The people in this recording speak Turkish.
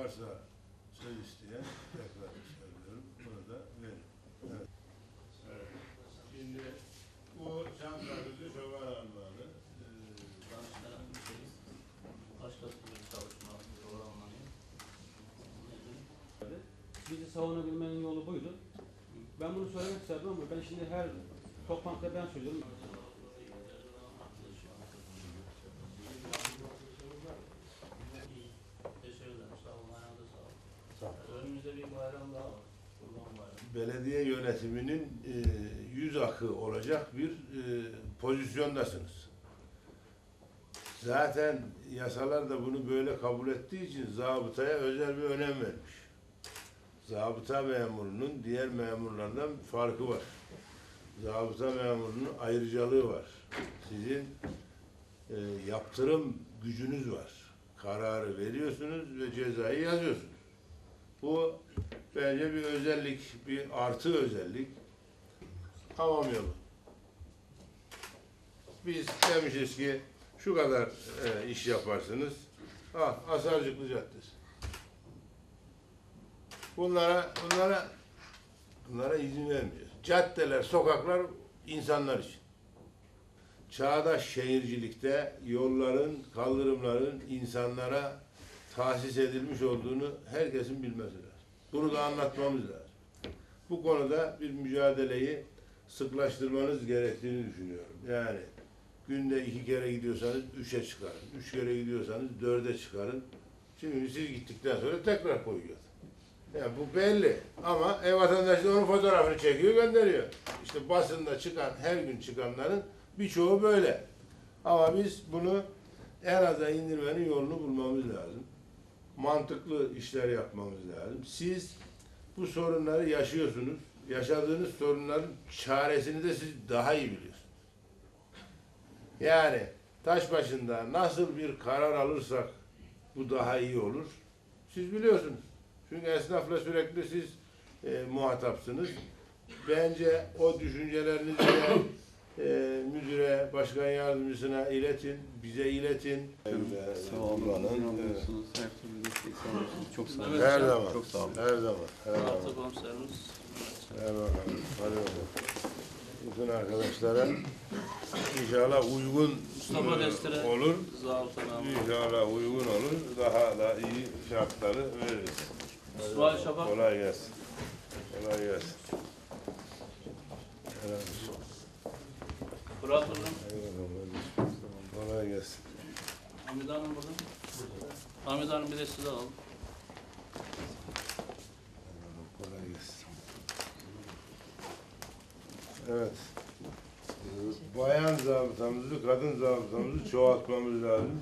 varsa söz isteyen tekrar söylüyorum. Bunu da verin. Evet. evet. Şimdi bu Çankırı'da şovar armağanı. Ee, Başka türlü çalışma programlanıyor. Bizi savunabilmenin yolu buydu. Ben bunu söylemek isterdim ama ben şimdi her toplantıda ben söylüyorum. Teşekkür ederim. Sağ olun. Ayağınıza sağlık. Sağ ol. Önümüzde bir belediye yönetiminin e, yüz akı olacak bir e, pozisyondasınız. Zaten yasalar da bunu böyle kabul ettiği için zabıtaya özel bir önem vermiş. Zabıta memurunun diğer memurlardan farkı var. Zabıta memurunun ayrıcalığı var. Sizin e, yaptırım gücünüz var. Kararı veriyorsunuz ve cezayı yazıyorsunuz. Bu bence bir özellik, bir artı özellik. Tamam yolu. Biz demişiz ki şu kadar e, iş yaparsınız. Ah, Asarcıklı Caddesi. Bunlara, bunlara, bunlara izin vermiyoruz. Caddeler, sokaklar insanlar için. Çağdaş şehircilikte yolların, kaldırımların insanlara tahsis edilmiş olduğunu herkesin bilmesi lazım. Bunu da anlatmamız lazım. Bu konuda bir mücadeleyi sıklaştırmanız gerektiğini düşünüyorum. Yani günde iki kere gidiyorsanız üçe çıkarın. Üç kere gidiyorsanız dörde çıkarın. Şimdi siz gittikten sonra tekrar koyuyor. Yani bu belli. Ama ev vatandaşı da onun fotoğrafını çekiyor gönderiyor. İşte basında çıkan, her gün çıkanların birçoğu böyle. Ama biz bunu en aza indirmenin yolunu bulmamız lazım. Mantıklı işler yapmamız lazım. Siz bu sorunları yaşıyorsunuz. Yaşadığınız sorunların çaresini de siz daha iyi biliyorsunuz. Yani taş başında nasıl bir karar alırsak bu daha iyi olur. Siz biliyorsunuz. Çünkü esnafla sürekli siz e, muhatapsınız. Bence o düşüncelerinizi de e, müdüre, başkan yardımcısına iletin, bize iletin. Sağ olun. Türlü destek sağlıyorsunuz. Çok sağ olun. Her zaman. Çok sağ olun. Her zaman. Her zaman. Artı komiserimiz. Her bakalım. Hadi bakalım. Bütün arkadaşlara inşallah uygun Mustafa e, Destere. olur. İnşallah uygun olur. Daha da iyi şartları veririz. İsmail Şafak. Kolay gelsin. Kolay gelsin. Helal olsun. Burak Hocam. Eyvallah. Kolay gelsin. Hamid Hanım burada. Hamid Hanım bir de size alalım. Kolay gelsin. Evet. Bayan zabıtamızı, kadın zabıtamızı çoğaltmamız lazım.